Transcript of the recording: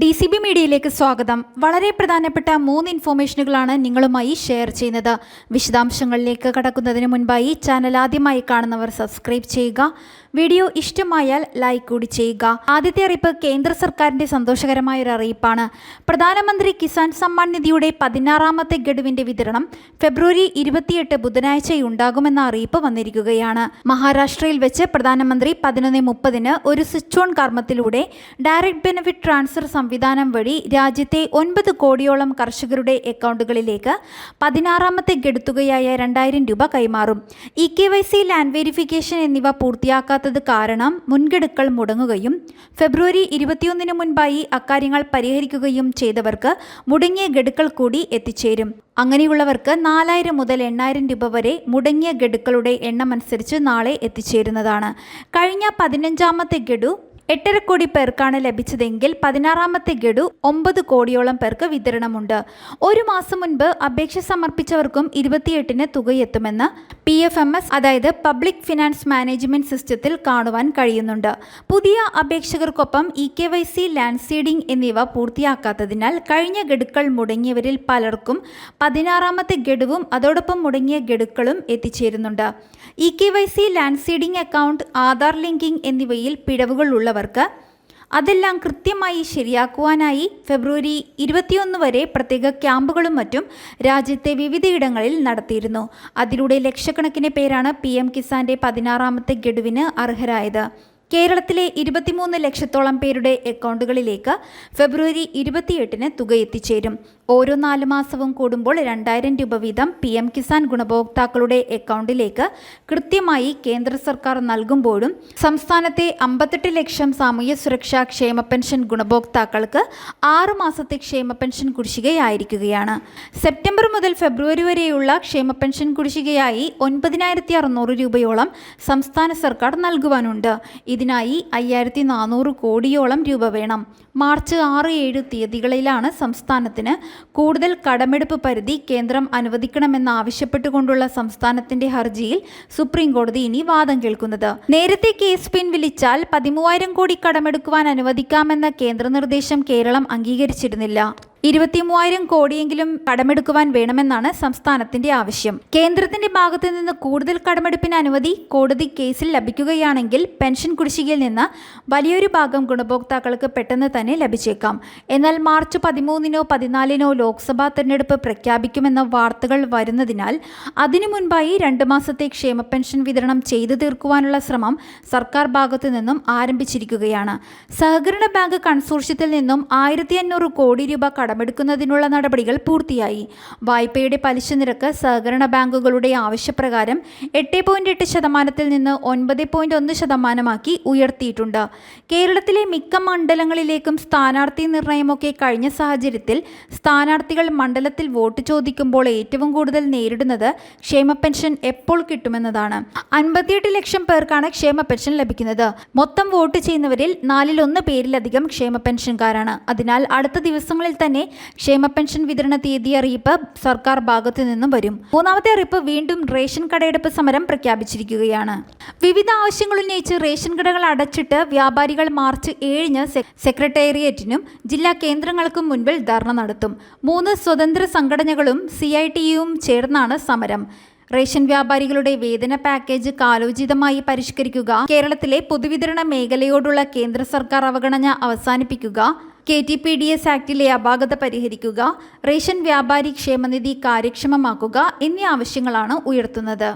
D C B മീഡിയയിലേക്ക് സ്വാഗതം. വളരെ പ്രധാനപ്പെട്ട മൂന്ന് ഇൻഫോർമേഷനുകളാണ് നിങ്ങളുമായി ഷെയർ ചെയ്യുന്നത്. വിശദാംശങ്ങളിലേക്ക് കടക്കുന്നതിന് മുൻപായി ചാനൽ ആദ്യമായി കാണുന്നവർ സബ്സ്ക്രൈബ് ചെയ്യുക. വീഡിയോ ഇഷ്ടമായാൽ ലൈക്ക് കൂടി ചെയ്യുക. ആദ്യത്തെ അറിയിപ്പ് കേന്ദ്ര സർക്കാരിന്റെ സന്തോഷകരമായ ഒരു അറിയിപ്പാണ്. പ്രധാനമന്ത്രി കിസാൻ സമ്മാൻ നിധിയുടെ പതിനാറാമത്തെ ഗഡുവിന്റെ വിതരണം ഫെബ്രുവരി ഇരുപത്തിയെട്ട് ബുധനാഴ്ചയുണ്ടാകുമെന്ന അറിയിപ്പ് വന്നിരിക്കുകയാണ്. മഹാരാഷ്ട്രയിൽ വെച്ച് പ്രധാനമന്ത്രി പതിനൊന്ന് മുപ്പതിന് ഒരു സ്വിച്ച് ഓൺ കർമ്മത്തിലൂടെ ഡയറക്ട് ബെനിഫിറ്റ് ട്രാൻസ്ഫർ സംവിധാനം വഴി രാജ്യത്തെ ഒൻപത് കോടിയോളം കർഷകരുടെ അക്കൗണ്ടുകളിലേക്ക് പതിനാറാമത്തെ ഗഡുത്തുകയായ രണ്ടായിരം രൂപ കൈമാറും. E K Y C land verification എന്നിവ പൂർത്തിയാക്കാത്തത് കാരണം മുൻഗഡുക്കൾ മുടങ്ങുകയും ഫെബ്രുവരി ഇരുപത്തിയൊന്നിന് മുൻപായി അക്കാര്യങ്ങൾ പരിഹരിക്കുകയും ചെയ്തവർക്ക് മുടങ്ങിയ ഗഡുക്കൾ കൂടി എത്തിച്ചേരും. അങ്ങനെയുള്ളവർക്ക് നാലായിരം മുതൽ എണ്ണായിരം രൂപ വരെ മുടങ്ങിയ ഗഡുക്കളുടെ എണ്ണമനുസരിച്ച് നാളെ എത്തിച്ചേരുന്നതാണ്. കഴിഞ്ഞ പതിനഞ്ചാമത്തെ ഗഡു എട്ടര കോടി പേർക്കാണ് ലഭിച്ചതെങ്കിൽ പതിനാറാമത്തെ ഗഡു ഒമ്പത് കോടിയോളം പേർക്ക് വിതരണമുണ്ട്. ഒരു മാസം മുൻപ് അപേക്ഷ സമർപ്പിച്ചവർക്കും ഇരുപത്തിയെട്ടിന് തുകയെത്തുമെന്ന് പി എഫ് എം എസ് അതായത് പബ്ലിക് ഫിനാൻസ് മാനേജ്മെന്റ് സിസ്റ്റത്തിൽ കാണുവാൻ കഴിയുന്നുണ്ട്. പുതിയ അപേക്ഷകർക്കൊപ്പം E K Y C land seeding എന്നിവ പൂർത്തിയാക്കാത്തതിനാൽ കഴിഞ്ഞ ഗഡുക്കൾ മുടങ്ങിയവരിൽ പലർക്കും പതിനാറാമത്തെ ഗഡുവും അതോടൊപ്പം മുടങ്ങിയ ഗഡുക്കളും എത്തിച്ചേരുന്നുണ്ട്. E K Y C land seeding account Aadhaar linking എന്നിവയിൽ പിഴവുകൾ ഉള്ളവർക്ക് അതെല്ലാം കൃത്യമായി ശരിയാക്കുവാനായി ഫെബ്രുവരി ഇരുപത്തിയൊന്ന് വരെ പ്രത്യേക ക്യാമ്പുകളും മറ്റും രാജ്യത്തെ വിവിധയിടങ്ങളിൽ നടത്തിയിരുന്നു. അതിലൂടെ ലക്ഷക്കണക്കിന് പേരാണ് പി എം കിസാന്റെ പതിനാറാമത്തെ ഗഡുവിന് അർഹരായത്. കേരളത്തിലെ ഇരുപത്തിമൂന്ന് ലക്ഷത്തോളം പേരുടെ അക്കൗണ്ടുകളിലേക്ക് ഫെബ്രുവരി ഇരുപത്തിയെട്ടിന് തുക എത്തിച്ചേരും. ഓരോ നാല് മാസവും കൂടുമ്പോൾ രണ്ടായിരം രൂപ വീതം പി എം കിസാൻ ഗുണഭോക്താക്കളുടെ അക്കൗണ്ടിലേക്ക് കൃത്യമായി കേന്ദ്ര സർക്കാർ നൽകുമ്പോഴും സംസ്ഥാനത്തെ അമ്പത്തെട്ട് ലക്ഷം സാമൂഹ്യ സുരക്ഷാ ക്ഷേമ പെൻഷൻ ഗുണഭോക്താക്കൾക്ക് ആറ് മാസത്തെ ക്ഷേമ പെൻഷൻ കുടിശ്ശികയായിരിക്കുകയാണ്. സെപ്റ്റംബർ മുതൽ ഫെബ്രുവരി വരെയുള്ള ക്ഷേമ പെൻഷൻ കുടിശ്ശികയായി ഒൻപതിനായിരത്തി അറുന്നൂറ് രൂപയോളം സംസ്ഥാന സർക്കാർ നൽകുവാനുണ്ട്. ഇതിനായി അയ്യായിരത്തി നാനൂറ് കോടിയോളം രൂപ വേണം. മാർച്ച് ആറ് ഏഴ് തീയതികളിലാണ് സംസ്ഥാനത്തിന് കൂടുതൽ കടമെടുപ്പ് പരിധി കേന്ദ്രം അനുവദിക്കണമെന്നാവശ്യപ്പെട്ടുകൊണ്ടുള്ള സംസ്ഥാനത്തിന്റെ ഹർജിയിൽ സുപ്രീം കോടതി ഇനി വാദം കേൾക്കുന്നത്. നേരത്തെ കേസ് പിൻവലിച്ചാൽ പതിമൂവായിരം കോടി കടമെടുക്കുവാൻ അനുവദിക്കാമെന്ന കേന്ദ്ര നിർദ്ദേശം കേരളം അംഗീകരിച്ചിരുന്നില്ല. ഇരുപത്തിമൂവായിരം കോടിയെങ്കിലും കടമെടുക്കുവാൻ വേണമെന്നാണ് സംസ്ഥാനത്തിന്റെ ആവശ്യം. കേന്ദ്രത്തിന്റെ ഭാഗത്തു നിന്ന് കൂടുതൽ കടമെടുപ്പിന് അനുമതി കോടതി കേസിൽ ലഭിക്കുകയാണെങ്കിൽ പെൻഷൻ കുടിശ്ശികയിൽ നിന്ന് വലിയൊരു ഭാഗം ഗുണഭോക്താക്കൾക്ക് പെട്ടെന്ന് തന്നെ ലഭിച്ചേക്കാം. എന്നാൽ മാർച്ച് പതിമൂന്നിനോ പതിനാലിനോ ലോക്സഭാ തെരഞ്ഞെടുപ്പ് പ്രഖ്യാപിക്കുമെന്ന വാർത്തകൾ വരുന്നതിനാൽ അതിനു മുൻപായി രണ്ട് മാസത്തെ ക്ഷേമ പെൻഷൻ വിതരണം ചെയ്തു തീർക്കുവാനുള്ള ശ്രമം സർക്കാർ ഭാഗത്തു നിന്നും ആരംഭിച്ചിരിക്കുകയാണ്. സഹകരണ ബാങ്ക് കൺസോർഷ്യത്തിൽ നിന്നും ആയിരത്തി കോടി രൂപ കടമെടുക്കുന്നതിനുള്ള നടപടികൾ പൂർത്തിയായി. വായ്പയുടെ പലിശ നിരക്ക് സഹകരണ ബാങ്കുകളുടെ ആവശ്യപ്രകാരം എട്ട് പോയിന്റ് എട്ട് ശതമാനത്തിൽ നിന്ന് ഒൻപത് പോയിന്റ് ഒന്ന് ശതമാനമാക്കി ഉയർത്തിയിട്ടുണ്ട്. കേരളത്തിലെ മിക്ക മണ്ഡലങ്ങളിലേക്കും സ്ഥാനാർത്ഥി നിർണയമൊക്കെ കഴിഞ്ഞ സാഹചര്യത്തിൽ സ്ഥാനാർത്ഥികൾ മണ്ഡലത്തിൽ വോട്ട് ചോദിക്കുമ്പോൾ ഏറ്റവും കൂടുതൽ നേരിടുന്നത് ക്ഷേമ പെൻഷൻ എപ്പോൾ കിട്ടുമെന്നതാണ്. അൻപത്തിയെട്ട് ലക്ഷം പേർക്കാണ് ക്ഷേമ പെൻഷൻ ലഭിക്കുന്നത്. മൊത്തം വോട്ട് ചെയ്യുന്നവരിൽ നാലിലൊന്ന് പേരിലധികം ക്ഷേമ പെൻഷൻകാരാണ്. അതിനാൽ അടുത്ത ദിവസങ്ങളിൽ തന്നെ ക്ഷേമ പെൻഷൻ വിതരണ തീയതി അറിയിപ്പ് സർക്കാർ ഭാഗത്തു നിന്നും വരും. മൂന്നാമത്തെ അറിയിപ്പ് വീണ്ടും റേഷൻ കടയെടുപ്പ് സമരം പ്രഖ്യാപിച്ചിരിക്കുകയാണ്. വിവിധ ആവശ്യങ്ങൾ ഉന്നയിച്ച് റേഷൻ കടകൾ അടച്ചിട്ട് വ്യാപാരികൾ മാർച്ച് ഏഴിന് സെക്രട്ടേറിയറ്റിനും ജില്ലാ കേന്ദ്രങ്ങൾക്കും മുൻപിൽ ധർണ നടത്തും. മൂന്ന് സ്വതന്ത്ര സംഘടനകളും സി ഐ ടിയും ചേർന്നാണ് സമരം. റേഷൻ വ്യാപാരികളുടെ വേതന പാക്കേജ് കാലോചിതമായി പരിഷ്കരിക്കുക കേരളത്തിലെ പൊതുവിതരണ മേഖലയോടുള്ള കേന്ദ്ര സർക്കാർ അവഗണന അവസാനിപ്പിക്കുക K T P D S ആക്ടിലെ അപാകത പരിഹരിക്കുക റേഷൻ വ്യാപാരി ക്ഷേമനിധി കാര്യക്ഷമമാക്കുക എന്നീ ആവശ്യങ്ങളാണ് ഉയർത്തുന്നത്.